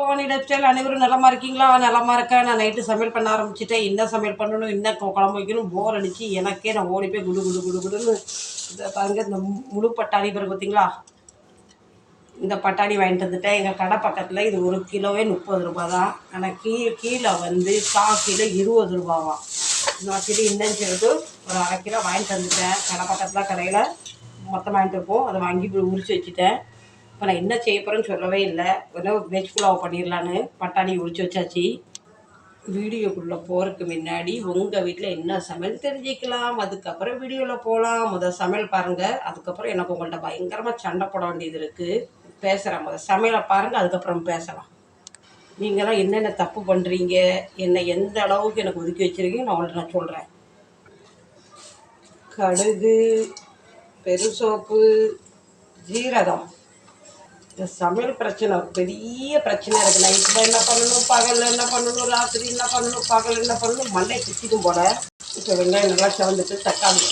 பவானி அனைவரும் நலமா இருக்கீங்களா? நலமா இருக்கேன் நான் நைட்டு சமையல் பண்ண ஆரம்பிச்சிட்டேன். என்ன சமையல் பண்ணணும்? என்ன குழம்பு வைக்கணும்? போர் அடிச்சு எனக்கே நான் ஓடி போய் குடு குடு குடு குடுன்னு இந்த பாருங்க இந்த முழு பட்டாணி பிறகு பார்த்தீங்களா இந்த பட்டாணி வாங்கிட்டு வந்துட்டேன். எங்கள் கடை பக்கத்தில் இது ஒரு கிலோவே முப்பது ரூபா தான் ஆனால் கீழே கீழே வந்து கா கிலோ இருபது ரூபாவாம் நான் சரி என்னன்னு சொல்லிட்டு ஒரு அரை கிலோ வாங்கிட்டு வந்துட்டேன். கடை பக்கத்தில் கடையில் மொத்தம் வாங்கிட்டு இருப்போம் அதை வாங்கி உரிச்சு வச்சுட்டேன். இப்போ நான் என்ன செய்ய போகிறேன்னு சொல்லவே இல்லை. வெறும் வெஜ் புலாவ் பண்ணிடலான்னு பட்டாணி உரிச்சு வச்சாச்சு. வீடியோக்குள்ளே போகிறதுக்கு முன்னாடி உங்கள் வீட்டில் என்ன சமையல் தெரிஞ்சுக்கலாம். அதுக்கப்புறம் வீடியோவில் போகலாம் முதல் சமையல் பாருங்கள் அதுக்கப்புறம் எனக்கு உங்கள்கிட்ட பயங்கரமாக சண்டை போட வேண்டியது இருக்குது பேசுகிறேன் முதல் சமையலை பாருங்கள் அதுக்கப்புறம் பேசலாம். நீங்களாம் என்னென்ன தப்பு பண்ணுறீங்க என்னை எந்த அளவுக்கு எனக்கு ஒதுக்கி வச்சுருக்கீங்க? நான் உங்கள்ட்ட நான் சொல்கிறேன் கடுகு பெருசோப்பு ஜீரகம். இந்த சமையல் பிரச்சனை பெரிய பிரச்சனை இருக்குது நைட்டில் என்ன பண்ணணும்? பகலில் என்ன பண்ணணும்? ராத்திரி என்ன பண்ணணும்? பகல் என்ன பண்ணணும்? மண்ணை குத்திக்கும் போல. இப்போ வெங்காயம் நல்லா சிவந்துட்டு தக்காளி.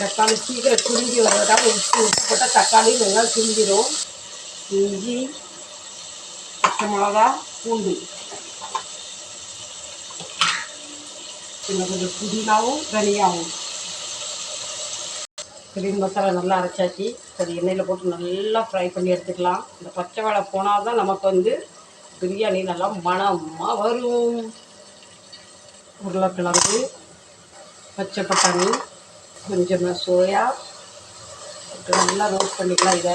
தக்காளி சீக்கிரம் சுருங்கி வர்றதால உப்பு உப்பு போட்டால் தக்காளி வெங்காயம் சுருங்கிடும் இஞ்சி பச்சை மிளகா பூண்டு. இன்னும் கொஞ்சம் புதினாவும் தனியாகவும் கிரீன் மசாலா நல்லா அரைச்சாச்சு. அது எண்ணெயில் போட்டு நல்லா ஃப்ரை பண்ணி எடுத்துக்கலாம். இந்த பச்சை வாழை போனால் தான் நமக்கு வந்து பிரியாணி நல்லா மணமாக வரும். உருளைக்கிழங்கு பச்சை பட்டாணி கொஞ்சமாக சோயா நல்லா ரோஸ்ட் பண்ணிக்கலாம் இதை.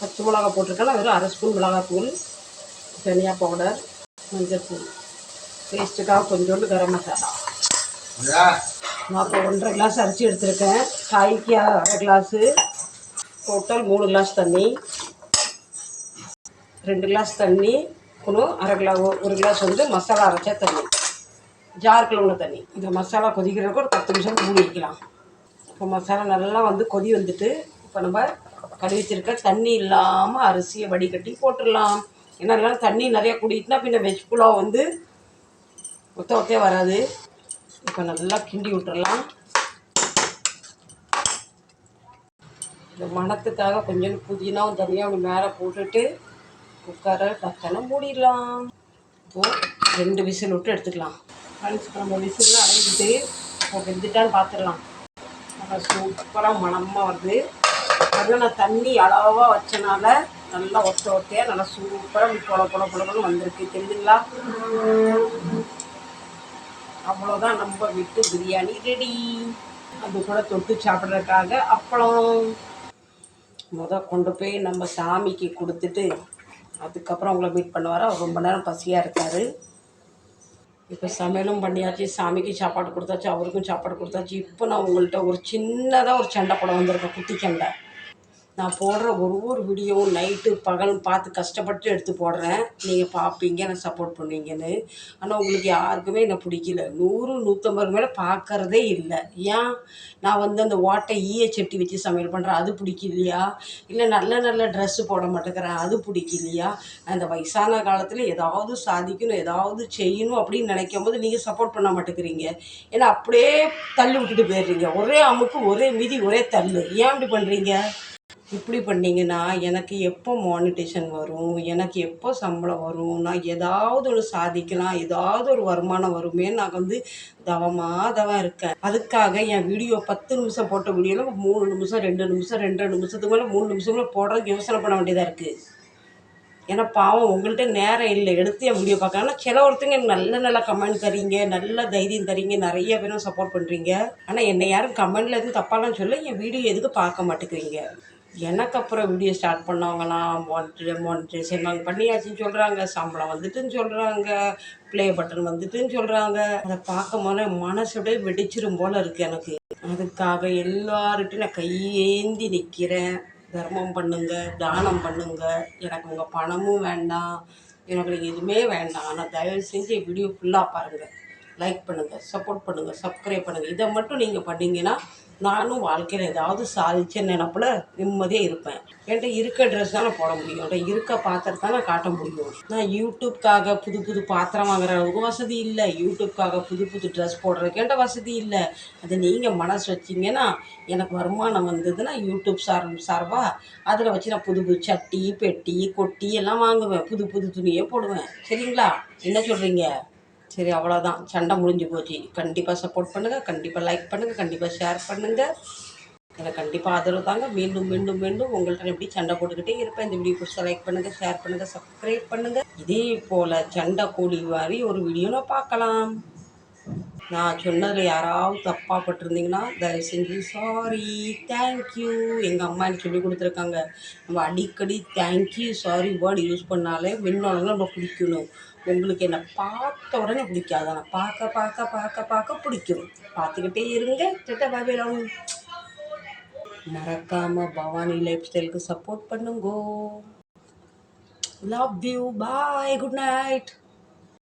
பச்சை மிளகா போட்டிருக்கலாம் வெறும் அரை ஸ்பூன் மிளகாத்தூள் தனியா பவுடர் மஞ்சள்தூள் டேஸ்ட்டுக்காக கொஞ்சோண்டு கரம் மசாலா. நான் இப்போ ஒன்றரை கிளாஸ் அரிசி எடுத்திருக்கேன். காய்க்கு அரை கிளாஸு டோட்டல் மூணு கிளாஸ் தண்ணி. ரெண்டு கிளாஸ் தண்ணி. இன்னும் அரை கிலா ஒரு கிளாஸ் வந்து மசாலா அரைச்ச தண்ணி. ஜாருக்குள்ள உள்ள தண்ணி. இந்த மசாலா கொதிக்கிறதுக்கு ஒரு பத்து நிமிஷம் மூடி வைக்கலாம். இப்போ மசாலா நல்லா வந்து கொதி வந்துட்டு இப்போ நம்ம கழுவி வச்சிருக்க தண்ணி இல்லாமல் அரிசியை வடிகட்டி போட்டுடலாம். ஏன்னா இல்லைனா தண்ணி நிறையா குடிக்கிட்டுனா பின்ன வெஜ் புலாவ் வந்து ஒத்த ஒத்தே வராது. இப்போ நல்லா கிண்டி விட்டுறலாம். இந்த மணத்துக்காக கொஞ்சம் புதினாவும் தனியாக மேலே போட்டுட்டு குக்கரை டக்குன்னு மூடிடலாம். இப்போது ரெண்டு விசில் விட்டு எடுத்துக்கலாம். ஃப்ரெண்ட்ஸ் இப்போ நம்ம விசில்லாம் அடைஞ்சிட்டு இப்போ வெந்துட்டான்னு பார்த்துடலாம் நல்லா சூப்பராக மணமாக வருது. அதில் நான் தண்ணி அளவாக வச்சனால நல்லா ஒத்த ஒத்தையாக நல்லா சூப்பராக பொல பொல பொலன்னு வந்திருக்கு. தெரியுதுங்களா அவ்வளோதான் நம்ம வீட்டு பிரியாணி ரெடி அது கூட தொட்டு சாப்பிட்றதுக்காக அப்பளம். முத கொண்டு போய் நம்ம சாமிக்கு கொடுத்துட்டு அதுக்கப்புறம் உங்களை மீட் பண்ணுவார். அவர் ரொம்ப நேரம் பசியாக இருக்கார். இப்போ சமையலும் பண்ணியாச்சு. சாமிக்கு சாப்பாடு கொடுத்தாச்சு. அவருக்கும் சாப்பாடு கொடுத்தாச்சு. இப்போ நான் உங்கள்கிட்ட ஒரு சின்னதாக ஒரு சண்டை படம் வந்திருக்கேன். குட்டி சண்டை. நான் போடுற ஒரு ஒரு வீடியோவும் நைட்டு பகல் பார்த்து கஷ்டப்பட்டு எடுத்து போடுறேன். நீங்கள் பார்ப்பீங்க எனக்கு சப்போர்ட் பண்ணுவீங்கன்னு. ஆனால் உங்களுக்கு யாருக்குமே என்னை பிடிக்கல. நூறு நூற்றம்பது மேலே பார்க்கறதே இல்லை. ஏன்? நான் வந்து அந்த ஓட்டை ஈய சட்டி வச்சு சமையல் பண்ணுறேன் அது பிடிக்கலையா? இல்லை நல்ல நல்ல ட்ரெஸ்ஸு போட மாட்டேங்கிறேன். அது பிடிக்கலையா? அந்த வயசான காலத்தில் ஏதாவது சாதிக்கணும் ஏதாவது செய்யணும் அப்படின்னு நினைக்கும் போது நீங்கள் சப்போர்ட் பண்ண மாட்டேங்கிறீங்க. ஏன்னா அப்படியே தள்ளி விட்டுட்டு போயிடுறீங்க. ஒரே அமுக்கு ஒரே மிதி ஒரே தள்ளு. ஏன் இப்படி பண்ணுறீங்க இப்படி பண்ணிங்கன்னா எனக்கு எப்போ மானிட்டேஷன் வரும்? எனக்கு எப்போ சம்பளம் வரும்? நான் ஏதாவது ஒரு சாதிக்கலாம். ஏதாவது ஒரு வருமானம் வருமே நான் வந்து தவமாக தவம் இருக்கேன். அதுக்காக என் வீடியோ பத்து நிமிஷம் போட்ட வீடியோவில் மூணு நிமிஷம் ரெண்டு நிமிஷம் ரெண்டு நிமிஷத்துக்கு மேலே மூணு நிமிஷம் போடுறதுக்கு யோசனை பண்ண வேண்டியதாக இருக்குது ஏன்னா பாவம் உங்கள்கிட்ட நேரம் இல்லை. எடுத்து என் வீடியோ பார்க்க ஆனால் சில ஒருத்தங்க எனக்கு நல்ல நல்ல கமெண்ட் தரீங்க. நல்ல தைரியம் தரீங்க. நிறைய பேரும் சப்போர்ட் பண்ணுறீங்க ஆனால் என்னை யாரும் கமெண்டில் எதுவும் தப்பாலாம் சொல்ல என் வீடியோ எதுக்கு பார்க்க மாட்டேங்கிறீங்க? எனக்கு அப்புறம் வீடியோ ஸ்டார்ட் பண்ணவங்களாம் மோட்ரு நாங்கள் பண்ணியாச்சுன்னு சொல்கிறாங்க சம்பளம் வந்துட்டுன்னு சொல்கிறாங்க ப்ளே பட்டன் வந்துட்டுன்னு சொல்கிறாங்க அதை பார்க்கும் போது மனசு வெடிச்சிரும் போல் இருக்குது எனக்கு. அதுக்காக எல்லார்கிட்டையும் நான் கையேந்தி நிற்கிறேன் தர்மம் பண்ணுங்க தானம் பண்ணுங்க. எனக்கு உங்கள் பணமும் வேண்டாம். எனக்கு எதுவுமே வேண்டாம். ஆனால் தயவு செஞ்சு வீடியோ ஃபுல்லாக பாருங்கள் லைக் பண்ணுங்கள் சப்போர்ட் பண்ணுங்கள் சப்ஸ்கிரைப் பண்ணுங்கள் இதை மட்டும் நீங்கள் பண்ணிங்கன்னா நானும் வாழ்க்கையில் ஏதாவது சாதிச்ச நினப்பில் நிம்மதியாக இருப்பேன். என்கிட்ட இருக்க ட்ரெஸ் தானே போட முடியும். என்கிட்ட இருக்க பாத்திரத்தை நான் காட்ட முடியும். நான் யூடியூப்காக புது புது பாத்திரம் வாங்குற அளவுக்கு வசதி இல்லை. யூடியூப்காக புது புது ட்ரெஸ் போடுறதுக்கு என்கிட்ட வசதி இல்லை. அது நீங்கள் மனசு வச்சிங்கன்னா எனக்கு வருமானம் வந்ததுன்னா யூடியூப் சார் சார்பாக அதில் வச்சு நான் புது புது சட்டி பெட்டி கொட்டி எல்லாம் வாங்குவேன். புது புது துணியே போடுவேன். சரிங்களா? என்ன சொல்கிறீங்க சரி அவ்வளோதான் சண்டை முடிஞ்சு போச்சு. கண்டிப்பாக சப்போர்ட் பண்ணுங்கள் கண்டிப்பாக லைக் பண்ணுங்கள் கண்டிப்பாக ஷேர் பண்ணுங்கள் எனக்கு கண்டிப்பாக ஆதரவு தாங்க. மீண்டும் மீண்டும் மீண்டும் உங்கள்கிட்ட எப்படி சண்டை போட்டுக்கிட்டே இருப்பேன் இந்த வீடியோ பிடிச்சா லைக் பண்ணுங்கள் ஷேர் பண்ணுங்கள் சப்ஸ்கிரைப் பண்ணுங்கள் இதே போல் சண்டை கூடி மாதிரி ஒரு வீடியோ நான் பார்க்கலாம். நான் சொன்னதில் யாராவது தப்பாக பட்டிருந்தீங்கன்னா தயவு செஞ்சு சாரி தேங்க்யூ எங்கள் அம்மா எனக்கு சொல்லி கொடுத்துருக்காங்க. நம்ம அடிக்கடி தேங்க்யூ சாரி வேர்டு யூஸ் பண்ணாலே மின்னோடலாம் நம்ம பிடிக்கணும். உங்களுக்கு என்னை பார்த்த உடனே பிடிக்காது. ஆனால் பார்க்க பார்க்க பார்க்க பார்க்க பிடிக்கும். பார்த்துக்கிட்டே இருங்க. சிட்ட பாபிலம் மறக்காமல் பவானி லைஃப் ஸ்டைலுக்கு சப்போர்ட் பண்ணுங்கோ. Love you bye good night